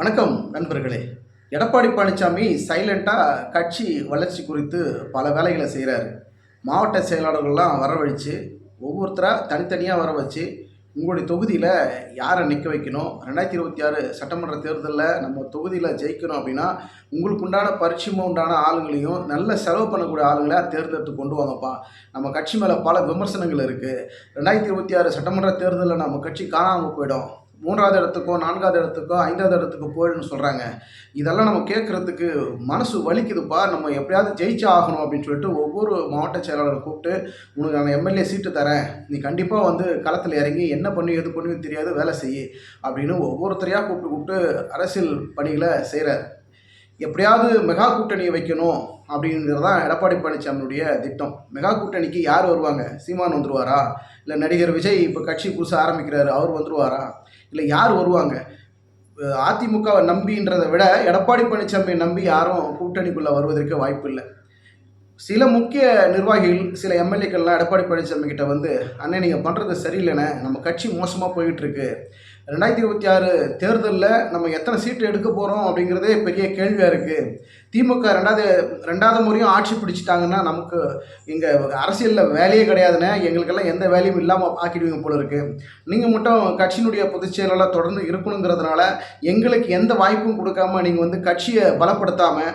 வணக்கம் நண்பர்களே. எடப்பாடி பழனிசாமி சைலண்ட்டாக கட்சி வளர்ச்சி குறித்து பல வேலைகளை செய்கிறாரு மாவட்ட செயலாளர்கள்லாம் வரவழைச்சு ஒவ்வொருத்தராக தனித்தனியாக வர வச்சு உங்களுடைய தொகுதியில் யாரை நிற்க வைக்கணும்? ரெண்டாயிரத்தி இருபத்தி ஆறு சட்டமன்ற தேர்தலில் நம்ம தொகுதியில் ஜெயிக்கணும் அப்படின்னா உங்களுக்கு உண்டான பரிச்சயமாக உண்டான ஆளுங்களையும் நல்ல செலவு பண்ணக்கூடிய ஆளுங்களை தேர்ந்தெடுத்து கொண்டு வாங்கப்பா. நம்ம கட்சி மேலே பல விமர்சனங்கள் இருக்குது ரெண்டாயிரத்தி இருபத்தி ஆறு சட்டமன்ற தேர்தலில் நம்ம கட்சி காணாமல் போயிடும். மூன்றாவது இடத்துக்கோ நான்காவது இடத்துக்கோ ஐந்தாவது இடத்துக்கு போயிடுன்னு சொல்கிறாங்க இதெல்லாம் நம்ம கேட்குறதுக்கு மனசு வலிக்குதுப்பா. நம்ம எப்படியாவது ஜெயிச்சு ஆகணும் அப்படின்னு சொல்லிட்டு ஒவ்வொரு மாவட்ட செயலாளரை கூப்பிட்டு உனக்கு நான் எம்எல்ஏ சீட்டு தரேன். நீ கண்டிப்பாக வந்து களத்தில் இறங்கி என்ன பண்ணி எது பண்ணி தெரியாது வேலை செய். அப்படின்னு ஒவ்வொருத்தரையாக கூப்பிட்டு கூப்பிட்டு அரசியல் பணிகளை செய்கிறார் எப்படியாவது மெகா கூட்டணியை வைக்கணும் அப்படிங்கிறது தான் எடப்பாடி பழனிசாமியுடைய திட்டம். மெகா கூட்டணிக்கு யார் வருவாங்க? சீமான் வந்துருவாரா? இல்லை நடிகர் விஜய் இப்போ கட்சி புதுசாக ஆரம்பிக்கிறாரு அவர் வந்துருவாரா? இல்லை யார் வருவாங்க? அதிமுகவை நம்பின்றதை விட எடப்பாடி பழனிசாமியை நம்பி யாரும் கூட்டணிக்குள்ளே வருவதற்கு வாய்ப்பு இல்லை சில முக்கிய நிர்வாகிகள் சில எம்எல்ஏக்கள்லாம் எடப்பாடி பழனிசாமி கிட்ட வந்து அண்ணன் நீங்கள் பண்ணுறது சரியில்லைண்ணே. நம்ம கட்சி மோசமாக போயிட்டுருக்கு. ரெண்டாயிரத்தி இருபத்தி ஆறு தேர்தலில் நம்ம எத்தனை சீட்டு எடுக்க போகிறோம் அப்படிங்கிறதே பெரிய கேள்வியாக இருக்குது திமுக ரெண்டாவது ரெண்டாவது முறையும் ஆட்சி பிடிச்சிட்டாங்கன்னா நமக்கு இங்கே அரசியலில் வேலையே கிடையாதுண்ணே. எங்களுக்கெல்லாம் எந்த வேலையும் இல்லாமல் ஆக்கிடுவீங்க போல இருக்குது நீங்கள் மட்டும் கட்சியினுடைய பொதுச் செயலாளர் தொடர்ந்து இருக்கணுங்கிறதுனால எங்களுக்கு எந்த வாய்ப்பும் கொடுக்காம நீங்கள் வந்து கட்சியை பலப்படுத்தாமல்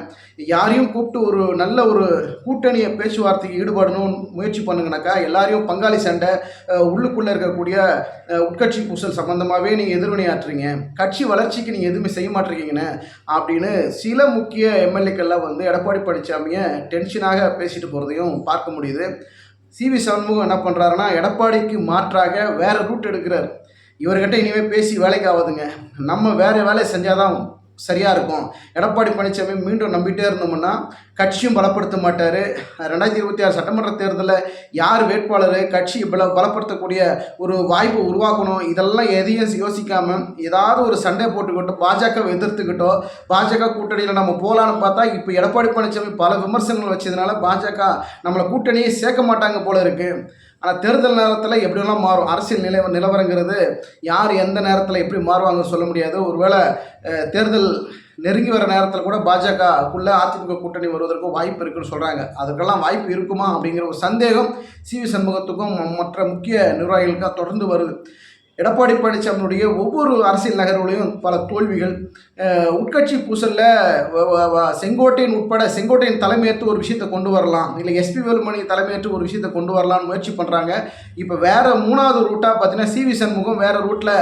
யாரையும் கூப்பிட்டு ஒரு நல்ல ஒரு கூட்டணியை பேச்சுவார்த்தைக்கு ஈடுபடணும்னு முயற்சி பண்ணுங்கனாக்கா எல்லாரையும் பங்காளி சண்டை உள்ளுக்குள்ளே இருக்கக்கூடிய உட்கட்சி பூசல் சம்மந்தமாகவே நீங்கள் எதிர்வினையாற்றுறீங்க. கட்சி வளர்ச்சிக்கு நீங்கள் எதுவுமே செய்ய மாட்டேங்கிறீங்கன்னு அப்படின்னு சில முக்கிய எம்எல்ஏக்கள்லாம் வந்து எடப்பாடி பழனிசாமியை டென்ஷனாக பேசிட்டு போகிறதையும் பார்க்க முடியுது. சிவி சண்முகம் என்ன பண்ணுறாருன்னா எடப்பாடிக்கு மாற்றாக வேறு ரூட் எடுக்கிறார். இவர்கிட்ட இனிமேல் பேசி வேலைக்கு ஆகுதுங்க. நம்ம வேற வேலை செஞ்சாதான் சரியாக இருக்கும். எடப்பாடி பழனிசாமி மீண்டும் நம்பிட்டே இருந்தோம்னா கட்சியும் பலப்படுத்த மாட்டார். ரெண்டாயிரத்தி இருபத்தி ஆறு சட்டமன்ற தேர்தலில் யார் வேட்பாளர் கட்சி பல பலப்படுத்தக்கூடிய ஒரு வாய்ப்பு உருவாக்கணும். இதெல்லாம் எதையும் யோசிக்காமல் ஏதாவது ஒரு சண்டை போட்டுக்கிட்டோ பாஜகவை எதிர்த்துக்கிட்டோ பாஜக கூட்டணியில் நம்ம போகலான்னு பார்த்தா இப்போ எடப்பாடி பழனிசாமி பல விமர்சனங்கள் வச்சதுனால பாஜக நம்மளை கூட்டணியே சேர்க்க மாட்டாங்க போல இருக்குது ஆனால் தேர்தல் நேரத்தில் எப்படியெல்லாம் மாறும்? அரசியல் நிலை நிலவரங்கிறது யார் எந்த நேரத்தில் எப்படி மாறுவாங்கன்னு சொல்ல முடியாது. ஒருவேளை தேர்தல் நெருங்கி வர நேரத்தில் கூட பாஜகக்குள்ளே அதிமுக கூட்டணி வருவதற்கும் வாய்ப்பு இருக்குன்னு சொல்கிறாங்க அதுக்கெல்லாம் வாய்ப்பு இருக்குமா அப்படிங்கிற ஒரு சந்தேகம் சிவி சண்முகத்துக்கும் மற்ற முக்கிய நிர்வாகிகளுக்கும் தொடர்ந்து வருது. எடப்பாடி பழனிசாமியுடைய ஒவ்வொரு அரசியல் நகர்வுகளையும் பல தோல்விகள் உட்கட்சி பூசலில் செங்கோட்டையன் உட்பட செங்கோட்டையன் தலைமையேற்று ஒரு விஷயத்தை கொண்டு வரலாம். இல்லை எஸ்பி வேலுமணி தலைமையேற்று ஒரு விஷயத்தை கொண்டு வரலாம்னு முயற்சி பண்ணுறாங்க இப்போ வேறு மூணாவது ரூட்டாக பார்த்தீங்கன்னா சிவி சண்முகம் வேறு ரூட்டில்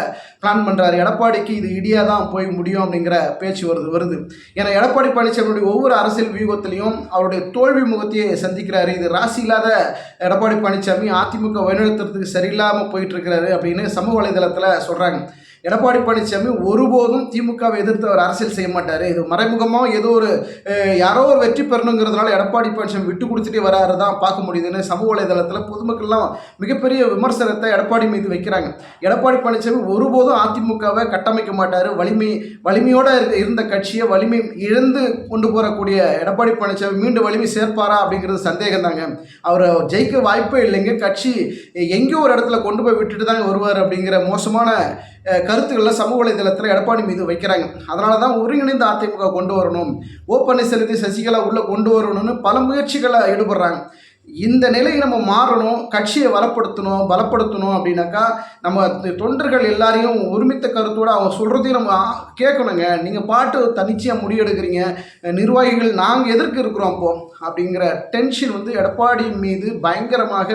பிளான் பண்ணுறாரு எடப்பாடிக்கு இது இடியாக தான் போய் முடியும் அப்படிங்கிற பேச்சு வருது வருது. ஏன்னா எடப்பாடி பழனிசாமியுடைய ஒவ்வொரு அரசியல் வியூகத்திலையும் அவருடைய தோல்வி முகத்தையே சந்திக்கிறாரு. இது ராசி இல்லாத எடப்பாடி பழனிசாமி அதிமுக வழிநடத்துறதுக்கு சரியில்லாமல் போயிட்டு இருக்கிறாரு அப்படின்னு சமூக வலைதளத்தில் சொல்கிறாங்க எடப்பாடி பழனிசாமி ஒருபோதும் திமுகவை எதிர்த்து அவர் அரசியல் செய்ய மாட்டார். இது மறைமுகமாக ஏதோ ஒரு யாரோ ஒரு வெற்றி பெறணுங்கிறதுனால எடப்பாடி பழனிசாமி விட்டு கொடுத்துட்டே வராரு தான் பார்க்க முடியுதுன்னு சமூக வலைதளத்தில் பொதுமக்கள்லாம் மிகப்பெரிய விமர்சனத்தை எடப்பாடி மீது வைக்கிறாங்க. எடப்பாடி பழனிசாமி ஒருபோதும் அதிமுகவை கட்டமைக்க மாட்டார். வலிமை வலிமையோடு இருந்த கட்சியை வலிமை இழந்து கொண்டு போகக்கூடிய எடப்பாடி பழனிசாமி மீண்டும் வலிமை சேர்ப்பாரா அப்படிங்கிறது சந்தேகம் தாங்க அவர் ஜெயிக்க வாய்ப்பே இல்லைங்க. கட்சி எங்கேயோ ஒரு இடத்துல கொண்டு போய் விட்டுட்டு தாங்க வருவார் அப்படிங்கிற மோசமான அஹ், கருத்துக்களை சமூக வலைதளத்தில் எடப்பாடி மீது வைக்கிறாங்க. அதனால தான் ஒருங்கிணைந்த அதிமுக கொண்டு வரணும். ஓ பன்னீர்செல்வத்தை சசிகலா உள்ளே கொண்டு வரணும்னு பல முயற்சிகளை ஈடுபடுறாங்க. இந்த நிலையை நம்ம மாறணும் கட்சியை வளப்படுத்தணும் பலப்படுத்தணும் அப்படின்னாக்கா நம்ம தொண்டர்கள் எல்லாரையும் ஒருமித்த கருத்தோடு அவங்க சொல்கிறதையும் நம்ம கேட்கணுங்க. நீங்கள் பாட்டு தனிச்சையாக முடிவெடுக்கிறீங்க. நிர்வாகிகள் நாங்கள் எதற்கு இருக்கிறோம் அப்போ அப்படிங்கிற டென்ஷன் வந்து எடப்பாடி மீது பயங்கரமாக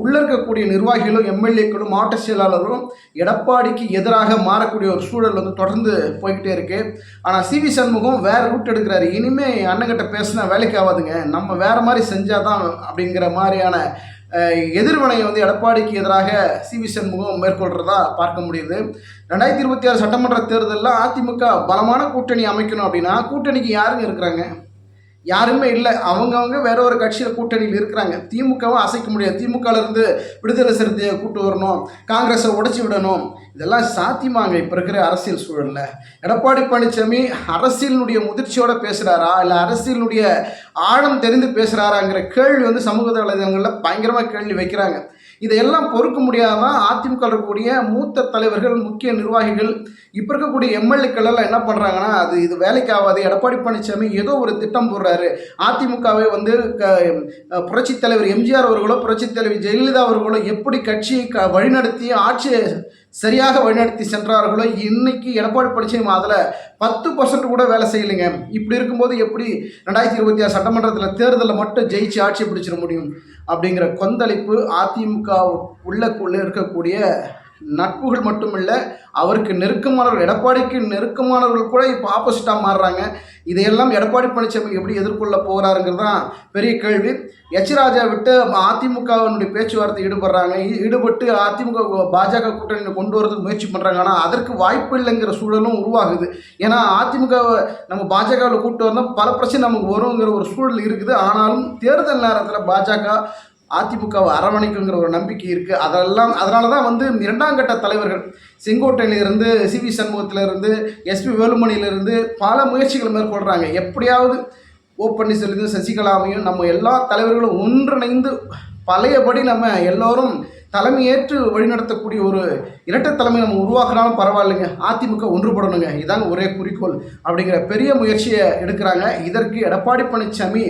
உள்ள இருக்கக்கூடிய நிர்வாகிகளும் எம்எல்ஏக்களும் மாவட்ட செயலாளரும் எடப்பாடிக்கு எதிராக மாறக்கூடிய ஒரு சூழல் வந்து தொடர்ந்து போய்கிட்டே இருக்கு. ஆனால் சிவி சண்முகம் வேற ரூட் எடுக்கிறாரு. இனிமே அண்ணங்கிட்ட பேசினா வேலைக்கு ஆகாதுங்க நம்ம வேற மாதிரி செஞ்சாதான் அப்படிங்கிற மாதிரியான எதிர்வினையை வந்து எடப்பாடிக்கு எதிராக சிவி சண்முகம் மேற்கொள்றதா பார்க்க முடியுது. ரெண்டாயிரத்தி இருபத்தி ஆறு சட்டமன்ற தேர்தலில் அதிமுக பலமான கூட்டணி அமைக்கணும் அப்படின்னா கூட்டணிக்கு யாருங்க இருக்கிறாங்க? யாருமே இல்லை. அவங்கவுங்க வேற ஒரு கட்சியில் கூட்டணியில் இருக்கிறாங்க. திமுகவும் அசைக்க முடியாது. திமுகலேருந்து விடுதலை சிறுத்தையை கூட்டு வரணும். காங்கிரஸை உடைச்சி விடணும். இதெல்லாம் சாத்தியமாங்க இப்போ இருக்கிற அரசியல் சூழலில். எடப்பாடி பழனிசாமி அரசியலினுடைய முதிர்ச்சியோடு பேசுகிறாரா இல்லை அரசியலினுடைய ஆழம் தெரிந்து பேசுகிறாராங்கிற கேள்வி வந்து சமூக வலைதளங்களில் பயங்கரமாக கேள்வி வைக்கிறாங்க. இதையெல்லாம் பொறுக்க முடியாதான் அதிமுக இருக்கக்கூடிய மூத்த தலைவர்கள் முக்கிய நிர்வாகிகள் இப்போ இருக்கக்கூடிய எம்எல்ஏக்கள் எல்லாம் என்ன பண்ணுறாங்கன்னா அது இது வேலைக்கு ஆகாது எடப்பாடி பழனிசாமி ஏதோ ஒரு திட்டம் போடுறாரு. அதிமுகவை வந்து க புரட்சித் தலைவர் எம்ஜிஆர் அவர்களோ புரட்சித் தலைவர் ஜெயலலிதா அவர்களோ எப்படி கட்சியை க வழிநடத்தி ஆட்சி சரியாக வழிநடத்தி சென்றார்களோ இன்னைக்கு எடப்பாடி பழனிசாமி அதில் பத்து பர்சன்ட் கூட வேலை செய்யலைங்க. இப்படி இருக்கும்போது எப்படி ரெண்டாயிரத்தி இருபத்தி ஆறு சட்டமன்றத்தில் தேர்தலில் மட்டும் ஜெயிச்சு ஆட்சி பிடிச்சிட முடியும்? அப்படிங்கிற கொந்தளிப்பு அதிமுக உள்ளக்குள்ளே இருக்கக்கூடிய நட்புகள் மட்டுமில்ல அவருக்கு நெருக்கமானவர்கள் எடப்பாடிக்கு நெருக்கமானவர்கள் கூட இப்போ ஆப்போசிட்டாக மாறுறாங்க. இதையெல்லாம் எடப்பாடி பழனிசாமி எப்படி எதிர்கொள்ள போகிறாருங்கிறது தான் பெரிய கேள்வி. எச் ராஜா விட்டு அதிமுகவினுடைய பேச்சுவார்த்தை ஈடுபடுறாங்க. ஈடுபட்டு அதிமுக பாஜக கூட்டணி கொண்டு வரதுக்கு முயற்சி பண்ணுறாங்க ஆனால் அதற்கு வாய்ப்பு இல்லைங்கிற சூழலும் உருவாகுது. ஏன்னா அதிமுக நம்ம பாஜகவில் கூப்பிட்டு வந்தால் பல பிரச்சனை நமக்கு வருங்கிற ஒரு சூழல் இருக்குது. ஆனாலும் தேர்தல் நேரத்தில் பாஜக அதிமுகவை அரவணைக்குங்கிற ஒரு நம்பிக்கை இருக்குது அதெல்லாம் அதனால தான் வந்து இரண்டாம் கட்ட தலைவர்கள் செங்கோட்டையிலிருந்து சி வி சண்முகத்திலிருந்து எஸ்பி வேலுமணியிலிருந்து பல முயற்சிகள் மேற்கொள்கிறாங்க எப்படியாவது ஓ பன்னீர்செல்வம் சசிகலாவையும் நம்ம எல்லா தலைவர்களும் ஒன்றிணைந்து பழையபடி நம்ம எல்லோரும் தலைமையேற்று வழிநடத்தக்கூடிய ஒரு இரட்டை தலைமை நம்ம உருவாக்குனாலும் பரவாயில்லைங்க. அதிமுக ஒன்றுபடணுங்க. இதாங்க ஒரே குறிக்கோள். அப்படிங்கிற பெரிய முயற்சியை எடுக்கிறாங்க. இதற்கு எடப்பாடி பழனிசாமி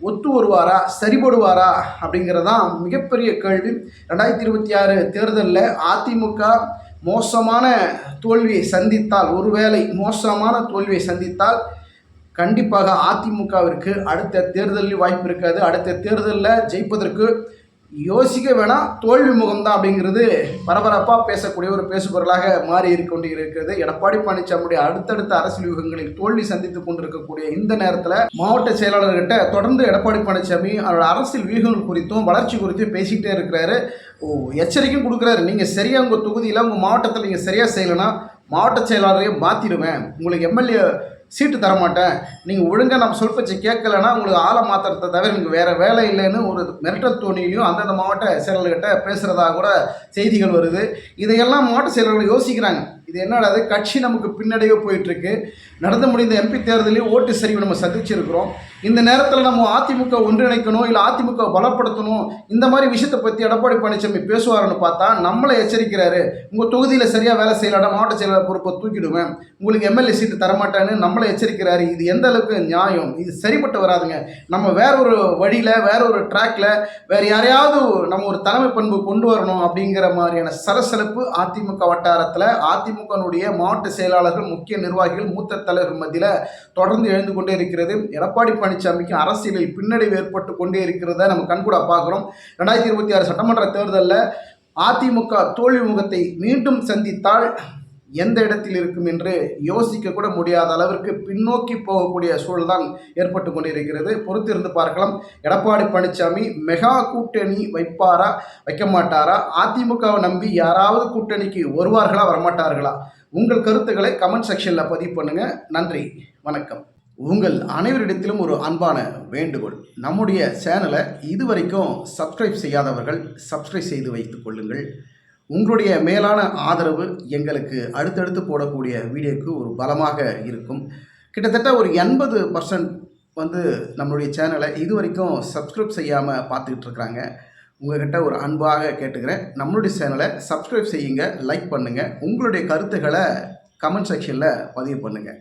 ஒத்து வருவாரா சரிபடுவாரா? அப்படிங்கிறதான் மிகப்பெரிய கேள்வி. ரெண்டாயிரத்தி இருபத்தி ஆறு தேர்தலில் அதிமுக மோசமான தோல்வியை சந்தித்தால் ஒருவேளை மோசமான தோல்வியை சந்தித்தால் கண்டிப்பாக அதிமுகவிற்கு அடுத்த தேர்தலில் வாய்ப்பு இருக்காது. அடுத்த தேர்தலில் ஜெயிப்பதற்கு யோசிக்க வேணாம். தோல்வி முகம்தான் அப்படிங்கிறது பரபரப்பாக பேசக்கூடிய ஒரு பேசுபொருளாக மாறி கொண்டு இருக்கிறது எடப்பாடி பழனிசாமியுடைய அடுத்தடுத்த அரசியல் யூகங்களில் தோல்வி சந்தித்து கொண்டிருக்கக்கூடிய இந்த நேரத்தில் மாவட்ட செயலாளர்கிட்ட தொடர்ந்து எடப்பாடி பழனிசாமி அவரோட அரசியல் வியூகங்கள் குறித்தும் வளர்ச்சி குறித்தும் பேசிக்கிட்டே இருக்கிறாரு. ஓ எச்சரிக்கையும் கொடுக்குறாரு. நீங்கள் சரியாக உங்கள் தொகுதியில் உங்கள் மாவட்டத்தில் நீங்கள் சரியாக செய்யலைன்னா மாவட்ட செயலாளரையே மாற்றிடுவேன் உங்களுக்கு எம்எல்ஏ சீட்டு தரமாட்டேன். நீங்கள் ஒழுங்காக நம்ம சொல்பச்சு கேட்கலன்னா உங்களுக்கு ஆளை மாற்றுறத தவிர எனக்கு வேறு வேலை இல்லைன்னு ஒரு மிரட்டல் தோணியிலையும் அந்தந்த மாவட்ட செயலர்கிட்ட பேசுகிறதா கூட செய்திகள் வருது. இதையெல்லாம் மாவட்ட செயலர்கள் யோசிக்கிறாங்க. இது என்னடாது கட்சி நமக்கு பின்னடைவே போயிட்டுருக்கு. நடந்து முடிந்த எம்பி தேர்தலில் ஓட்டு சரிவு நம்ம சந்திச்சிருக்கிறோம். இந்த நேரத்தில் நம்ம அதிமுக ஒன்றிணைக்கணும் இல்லை அதிமுக பலப்படுத்தணும் இந்த மாதிரி விஷயத்தை பற்றி எடப்பாடி பழனிசாமி பேசுவாருன்னு பார்த்தா நம்மளை எச்சரிக்கிறாரு. உங்கள் தொகுதியில் சரியாக வேலை செய்யலாடா மாவட்ட செயலாளர் பொறுப்பை தூக்கிடுவேன். உங்களுக்கு எம்எல்ஏ சீட்டு தரமாட்டேன்னு நம்மளை எச்சரிக்கிறாரு. இது எந்த அளவுக்கு நியாயம்? இது சரிப்பட்டு வராதுங்க. நம்ம வேற ஒரு வழியில் வேற ஒரு ட்ராக்ல வேற யாரையாவது நம்ம ஒரு தலைமை பண்பு கொண்டு வரணும் அப்படிங்கிற மாதிரியான சலசலப்பு அதிமுக வட்டாரத்தில் அதிமுகனுடைய மாவட்ட செயலாளர்கள் முக்கிய நிர்வாகிகள் மூத்த தலைவர் மத்தியில் தொடர்ந்து எழுந்து கொண்டே இருக்கிறது. எடப்பாடி பழனிசாமிக்கு அரசியலில் பின்னடைவு ஏற்பட்டு கொண்டே இருக்கிறத நம்ம கண்கூட பார்க்குறோம். ரெண்டாயிரத்தி இருபத்தி ஆறு சட்டமன்ற தேர்தலில் அதிமுக தோல்வி முகத்தை மீண்டும் சந்தித்தால் எந்த இடத்தில் இருக்கும் என்று யோசிக்க கூட முடியாத அளவிற்கு பின்னோக்கி போகக்கூடிய சூழல் தான் ஏற்பட்டு கொண்டிருக்கிறது பொறுத்திருந்து பார்க்கலாம். எடப்பாடி பழனிசாமி மெகா கூட்டணி வைப்பாரா? வைக்க மாட்டாரா? அதிமுகவை நம்பி யாராவது கூட்டணிக்கு வருவார்களா? வரமாட்டார்களா? உங்கள் கருத்துக்களை கமெண்ட் செக்ஷனில் பதிவு பண்ணுங்க. நன்றி வணக்கம். உங்கள் அனைவரிடத்திலும் ஒரு அன்பான வேண்டுகோள். நம்முடைய சேனலை இதுவரைக்கும் சப்ஸ்கிரைப் செய்யாதவர்கள் சப்ஸ்கிரைப் செய்து வைத்துக் கொள்ளுங்கள். உங்களுடைய மேலான ஆதரவு எங்களுக்கு அடுத்தடுத்து போடக்கூடிய வீடியோக்கு ஒரு பலமாக இருக்கும். கிட்டத்தட்ட ஒரு எண்பது பர்சன்ட் வந்து நம்மளுடைய சேனலை இது வரைக்கும் சப்ஸ்கிரைப் செய்யாமல் பார்த்துக்கிட்டு இருக்கிறாங்க. உங்ககிட்ட ஒரு அன்பாக கேட்டுக்கிறேன். நம்மளுடைய சேனலை சப்ஸ்கிரைப் செய்யுங்க லைக் பண்ணுங்கள் உங்களுடைய கருத்துக்களை கமெண்ட் செக்ஷனில் பதிவு பண்ணுங்கள்